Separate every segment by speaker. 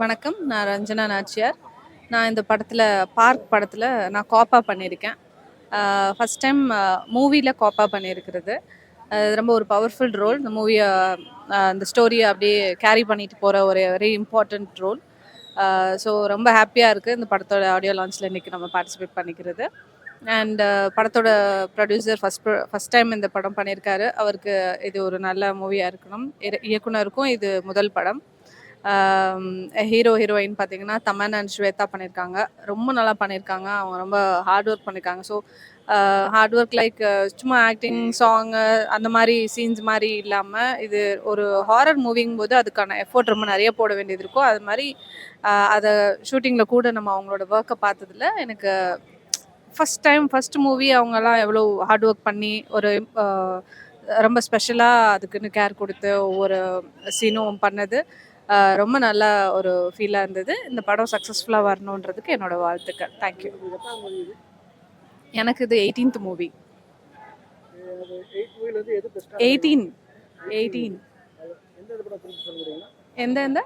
Speaker 1: வணக்கம். நான் ரஞ்சனா நாச்சியார். நான் இந்த படத்தில் பார்க் படத்தில் நான் காப்பா பண்ணியிருக்கேன். ஃபஸ்ட் டைம் மூவியில் காப்பா பண்ணியிருக்கிறது. அது ரொம்ப ஒரு பவர்ஃபுல் ரோல் இந்த மூவியை இந்த ஸ்டோரியை அப்படியே கேரி பண்ணிட்டு போகிற ஒரு வெரி இம்பார்ட்டண்ட் ரோல் ஸோ ரொம்ப ஹாப்பியாக இருக்குது இந்த படத்தோட ஆடியோ லான்ச்சில் இன்றைக்கி நம்ம பார்ட்டிசிபேட் பண்ணிக்கிறது. அண்ட் uh, படத்தோட ப்ரொடியூசர் ஃபஸ்ட் ஃபஸ்ட் டைம் இந்த படம் பண்ணியிருக்காரு அவருக்கு இது ஒரு நல்ல மூவியாக இருக்கணும். இயக்குனருக்கும் இது முதல் படம். Um, ஹீரோ ஹீரோயின் பார்த்தீங்கன்னா தமன் அண்ட் ஸ்வேதா பண்ணியிருக்காங்க ரொம்ப நல்லா பண்ணியிருக்காங்க அவங்க ரொம்ப ஹார்ட் ஒர்க் பண்ணியிருக்காங்க ஸோ ஹார்ட் ஒர்க் லைக் சும்மா ஆக்டிங் சாங்கு uh, அந்த மாதிரி சீன்ஸ் மாதிரி இல்லாமல் இது ஒரு ஹாரர் மூவிங் போது அதுக்கான எஃபோர்ட் ரொம்ப நிறைய போட வேண்டியது இருக்கும். அது மாதிரி uh, அதை ஷூட்டிங்கில் கூட நம்ம அவங்களோட ஒர்க்கை பார்த்ததுல எனக்கு ஃபஸ்ட் டைம் ஃபஸ்ட் மூவி அவங்கெல்லாம் எவ்வளோ ஹார்ட் ஒர்க் பண்ணி ஒரு ரொம்ப ஸ்பெஷலாக அதுக்குன்னு கேர் கொடுத்து ஒவ்வொரு சீனும் பண்ணது. ரொம்ப நல்ல ஒரு ஃபீலாக இருந்தது. இந்த படம் சக்ஸஸ்ஃபுல்லாக வரணுன்றதுக்கு என்னோட வாழ்த்துக்கள். தேங்க்யூ எனக்கு இது எயிட்டீன்த் மூவி எயிட்டீன் எயிட்டீன் எந்த எந்த?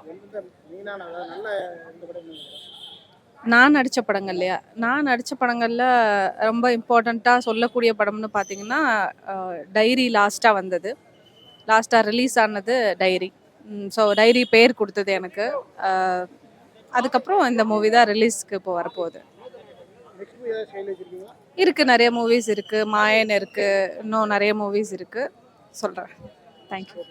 Speaker 1: நான் நடித்த படங்கள் இல்லையா? நான் நடித்த படங்களில் ரொம்ப இம்பார்ட்டண்ட்டாக சொல்லக்கூடிய படம்னு பார்த்தீங்கன்னா டைரி லாஸ்ட்டாக வந்தது. லாஸ்ட்டாக ரிலீஸ் ஆனது டைரி. ஸோ டைரி பேர் கொடுத்தது எனக்கு. அதுக்கப்புறம் இந்த மூவி தான் ரிலீஸ்க்கு இப்போ வரப்போகுது. இருக்குது நிறைய மூவிஸ் இருக்குது மாயன் இருக்குது இன்னும் நிறைய மூவிஸ் இருக்குது சொல்கிறேன் தேங்க்யூ